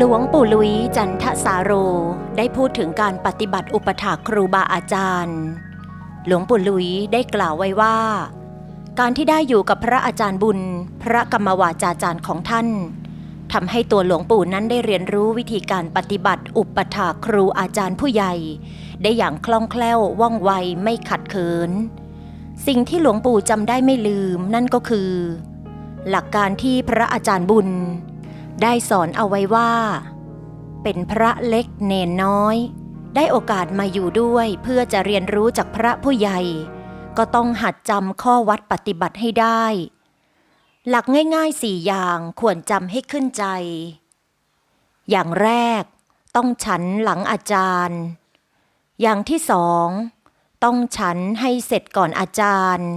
หลวงปู่ลุยจันทสาโร ได้พูดถึงการปฏิบัติอุปถากครูบาอาจารย์ หลวงปู่ลุยได้กล่าวไว้ว่า การที่ได้อยู่กับพระอาจารย์บุญ พระกรรมวาจาจารย์ของท่านทำให้ตัวหลวงปู่นั้นได้เรียนรู้วิธีการปฏิบัติอุปถากครูอาจารย์ผู้ใหญ่ ได้อย่างคล่องแคล่วว่องไวไม่ขัดเขิน สิ่งที่หลวงปู่จำได้ไม่ลืมนั่นก็คือ หลักการที่พระอาจารย์บุญ ได้สอนเอาไว้ว่า เป็นพระเล็กเนนน้อย ได้โอกาสมาอยู่ด้วยเพื่อจะเรียนรู้จากพระผู้ใหญ่ ก็ต้องหัดจำข้อวัดปฏิบัติให้ได้ หลักง่ายๆสี่อย่างควรจำให้ขึ้นใจ อย่างแรกต้องฉันหลังอาจารย์ อย่างที่สอง ต้องฉันให้เสร็จก่อนอาจารย์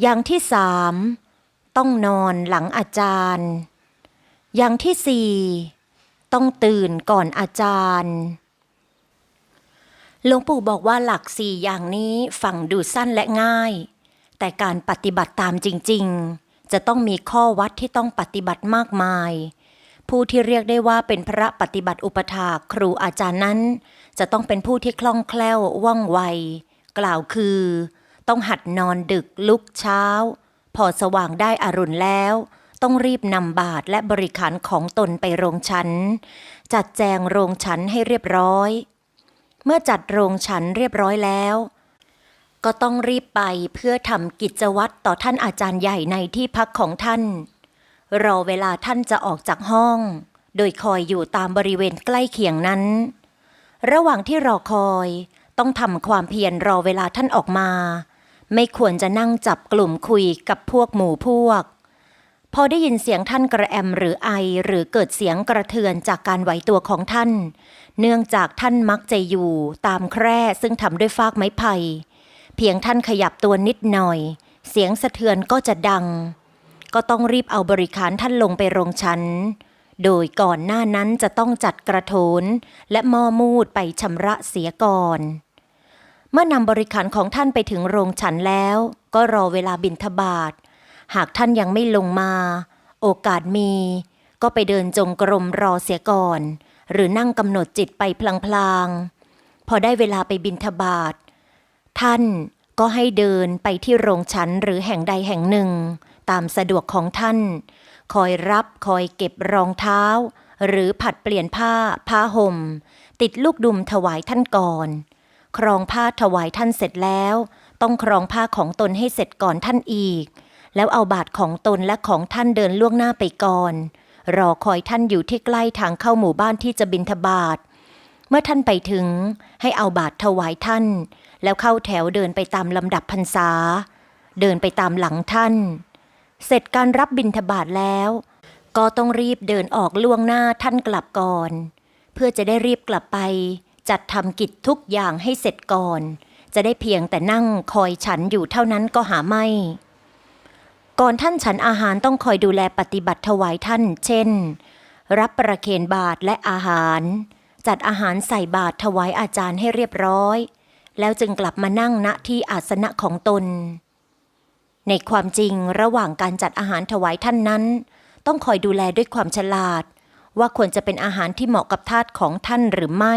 อย่างที่สาม ต้องนอนหลังอาจารย์ อย่างที่สี่ต้องตื่นก่อนอาจารย์หลวงปู่บอกว่าหลักสี่อย่างนี้ฟังดูสั้นและง่าย แต่การปฏิบัติตามจริง ๆ จะต้องมีข้อวัดที่ต้องปฏิบัติมากมาย ผู้ที่เรียกได้ว่าเป็นพระปฏิบัติอุปถาครูอาจารย์นั้น จะต้องเป็นผู้ที่คล่องแคล่วว่องไว กล่าวคือ ต้องหัดนอนดึกลุกเช้า พอสว่างได้อรุณแล้ว ต้องรีบนำบาตรและบริขารของตนไปโรงฉันจัดแจงโรงฉันให้เรียบร้อย เมื่อจัดโรงฉันเรียบร้อยแล้ว ก็ต้องรีบไปเพื่อทำกิจวัตรต่อท่านอาจารย์ใหญ่ในที่พักของท่าน รอเวลาท่านจะออกจากห้อง โดยคอยอยู่ตามบริเวณใกล้เคียงนั้น ระหว่างที่รอคอย ต้องทำความเพียรรอเวลาท่านออกมา ไม่ควรจะนั่งจับกลุ่มคุยกับพวกหมู่พวก พอได้ยินเสียงท่านกระแอมหรือไอหรือเกิดเสียงกระเทือนจากการไหวตัวของท่าน เนื่องจากท่านมักจะอยู่ตามแคร่ซึ่งทำด้วยฟากไม้ไผ่เพียงท่านขยับตัวนิดหน่อย เสียงสะเทือนก็จะดัง ก็ต้องรีบเอาบริขารท่านลงไปโรงชั้น โดยก่อนหน้านั้นจะต้องจัดกระโถนและหม้อมูดไปชำระเสียก่อนเมื่อนำบริขารของท่านไปถึงโรงฉันแล้ว ก็รอเวลาบินทบาท หากท่านยังไม่ลงมา โอกาสมี ก็ไปเดินจงกรมรอเสียก่อน หรือนั่งกำหนดจิตไปพลางๆ พอได้เวลาไปบินทบาทท่านก็ให้เดินไปที่โรงฉันหรือแห่งใดแห่งหนึ่ง ตามสะดวกของท่าน คอยรับคอยเก็บรองเท้า หรือผัดเปลี่ยนผ้าผ้าห่ม ติดลูกดุมถวายท่านก่อน ครองผ้าถวายท่านเสร็จแล้ว ต้องครองผ้าของตนให้เสร็จก่อนท่านอีก แล้วเอาบาทของตนและของท่านเดินล่วงหน้าไปก่อน รอคอยท่านอยู่ที่ใกล้ทางเข้าหมู่บ้านที่จะบินทบาท เมื่อท่านไปถึงให้เอาบาทถวายท่าน แล้วเข้าแถวเดินไปตามลำดับพรรษา เดินไปตามหลังท่าน เสร็จการรับบิณฑบาตแล้ว ก็ต้องรีบเดินออกล่วงหน้าท่านกลับก่อน เพื่อจะได้รีบกลับไป จัดทำกิจทุกอย่างให้เสร็จก่อนจะได้เพียงแต่นั่งคอยฉันอยู่เท่านั้นก็หาไม่ ก่อนท่านฉันอาหารต้องคอยดูแลปฏิบัติถวายท่าน เช่น รับประเคนบาตรและอาหาร จัดอาหารใส่บาตรถวายอาจารย์ให้เรียบร้อย แล้วจึงกลับมานั่งณที่อาสนะของตน ในความจริงระหว่างการจัดอาหารถวายท่านนั้น ต้องคอยดูแลด้วยความฉลาด ว่าควรจะเป็นอาหารที่เหมาะกับธาตุของท่านหรือไม่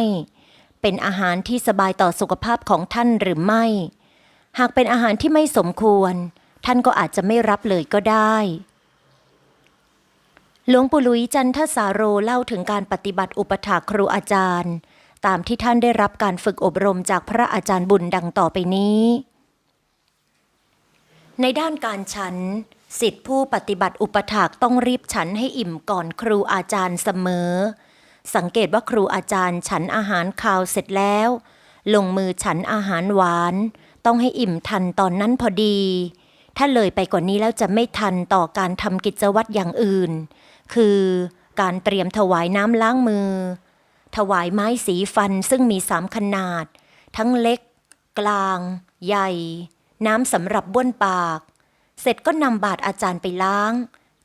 เป็นอาหารที่สบายต่อสุขภาพของท่านหรือไม่ หากเป็นอาหารที่ไม่สมควร ท่านก็อาจจะไม่รับเลยก็ได้ หลวงปู่ลุยจันทสาโรเล่าถึงการปฏิบัติอุปถากครูอาจารย์ ตามที่ท่านได้รับการฝึกอบรมจากพระอาจารย์บุญดังต่อไปนี้ ในด้านการฉันสิทธิผู้ปฏิบัติอุปถากต้องรีบฉันให้อิ่มก่อนครูอาจารย์เสมอ สังเกตว่าครูอาจารย์ฉันอาหารคาวเสร็จแล้ว ลงมือฉันอาหารหวาน ต้องให้อิ่มทันตอนนั้นพอดี ถ้าเลยไปกว่านี้แล้วจะไม่ทันต่อการทำกิจวัตรอย่างอื่น คือการเตรียมถวายน้ำล้างมือ ถวายไม้สีฟันซึ่งมีสามขนาด ทั้งเล็ก กลาง ใหญ่ น้ำสำหรับบ้วนปาก เสร็จก็นำบาตรอาจารย์ไปล้าง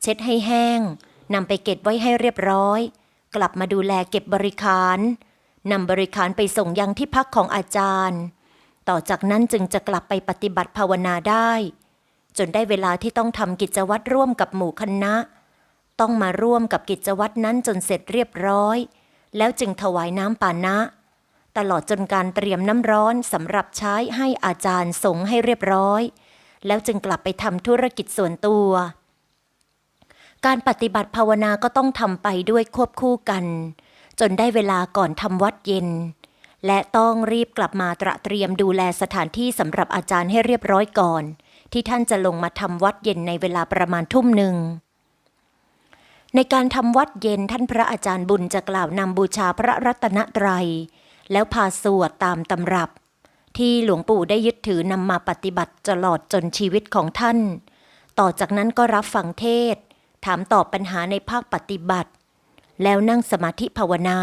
เช็ดให้แห้งนำไปเก็บไว้ให้เรียบร้อย กลับมาดูแลเก็บบริคารนำบริคารไปส่งยังที่พักของอาจารย์ ต่อจากนั้นจึงจะกลับไปปฏิบัติภาวนาได้ จนได้เวลาที่ต้องทำกิจวัตรร่วมกับหมู่คณะ ต้องมาร่วมกับกิจวัตรนั้นจนเสร็จเรียบร้อย แล้วจึงถวายน้ำปานะ ตลอดจนการเตรียมน้ำร้อนสำหรับใช้ให้อาจารย์สงให้เรียบร้อย แล้วจึงกลับไปทำธุรกิจส่วนตัว การปฏิบัติภาวนาก็ต้องทำไปด้วยควบคู่กัน จนได้เวลาก่อนทำวัดเย็นและต้องรีบกลับมาตระเตรียมดูแลสถานที่สำหรับอาจารย์ให้เรียบร้อยก่อน ที่ท่านจะลงมาทำวัดเย็นในเวลาประมาณทุ่มหนึ่ง ในการทำวัดเย็นท่านพระอาจารย์บุญจะกล่าวนำบูชาพระรัตนตรัย แล้วพาสวดตามตำรับ ที่หลวงปู่ได้ยึดถือนำมาปฏิบัติตลอดจนชีวิตของท่าน ต่อจากนั้นก็รับฟังเทศ ถามตอบปัญหาในภาคปฏิบัติ แล้วนั่งสมาธิภาวนา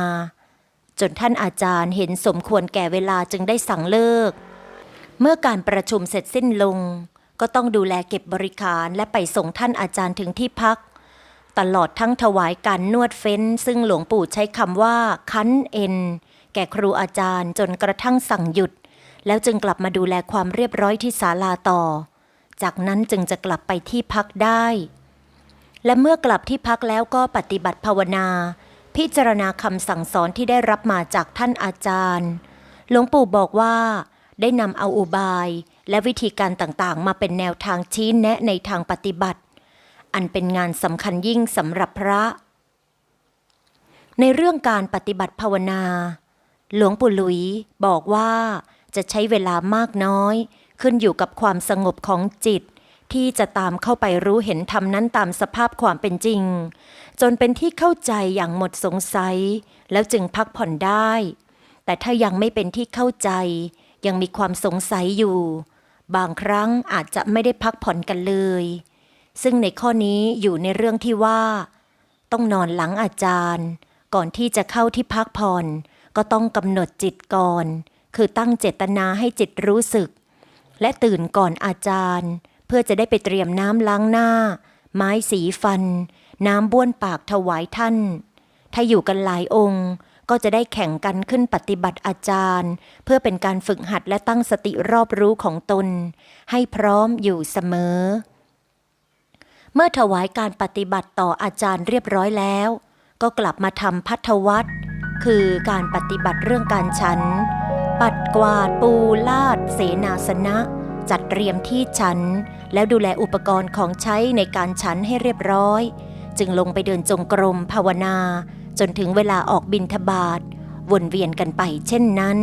จนท่านอาจารย์เห็นสมควรแก่เวลาจึงได้สั่งเลิกเมื่อการประชุมเสร็จสิ้นลง ก็ต้องดูแลเก็บบริการและไปส่งท่านอาจารย์ถึงที่พัก ตลอดทั้งถวายการนวดเฟ้น ซึ่งหลวงปู่ใช้คำว่า คั้นเอ็น แก่ครูอาจารย์จนกระทั่งสั่งหยุด แล้วจึงกลับมาดูแลความเรียบร้อยที่ศาลาต่อ จากนั้นจึงจะกลับไปที่พักได้ และเมื่อกลับที่พักแล้วก็ปฏิบัติภาวนา พิจารณาคำสั่งสอนที่ได้รับมาจากท่านอาจารย์ หลวงปู่บอกว่า ได้นำเอาอุบาย และวิธีการต่างๆ มาเป็นแนวทางชี้แนะในทางปฏิบัติ อันเป็นงานสำคัญยิ่งสำหรับพระ ในเรื่องการปฏิบัติภาวนา หลวงปู่หลุยบอกว่าจะใช้เวลามากน้อย ขึ้นอยู่กับความสงบของจิต ที่จะตามเข้าไปรู้เห็นธรรมนั้นตามสภาพความเป็นจริง จนเป็นที่เข้าใจอย่างหมดสงสัย แล้วจึงพักผ่อนได้ แต่ถ้ายังไม่เป็นที่เข้าใจ ยังมีความสงสัยอยู่ บางครั้งอาจจะไม่ได้พักผ่อนกันเลย ซึ่งในข้อนี้อยู่ในเรื่องที่ว่า ต้องนอนหลังอาจารย์ ก่อนที่จะเข้าที่พักผ่อน ก็ต้องกำหนดจิตก่อน คือตั้งเจตนาให้จิตรู้สึก และตื่นก่อนอาจารย์ เพื่อจะได้ไปเตรียมน้ำล้างหน้า ไม้สีฟัน น้ำบ้วนปากถวายท่าน ถ้าอยู่กันหลายองค์ ก็จะได้แข่งกันขึ้นปฏิบัติอาจารย์ เพื่อเป็นการฝึกหัดและตั้งสติรอบรู้ของตน ให้พร้อมอยู่เสมอ เมื่อถวายการปฏิบัติต่ออาจารย์เรียบร้อยแล้ว ก็กลับมาทำพัทวัตรคือการปฏิบัติเรื่องการฉัน ปัดกวาดปูลาด เสนาสนะ จัดเตรียมที่ฉัน แล้วดูแลอุปกรณ์ของใช้ในการฉันให้เรียบร้อย จึงลงไปเดินจงกรมภาวนา จนถึงเวลาออกบินทบาทวนเวียนกันไปเช่นนั้น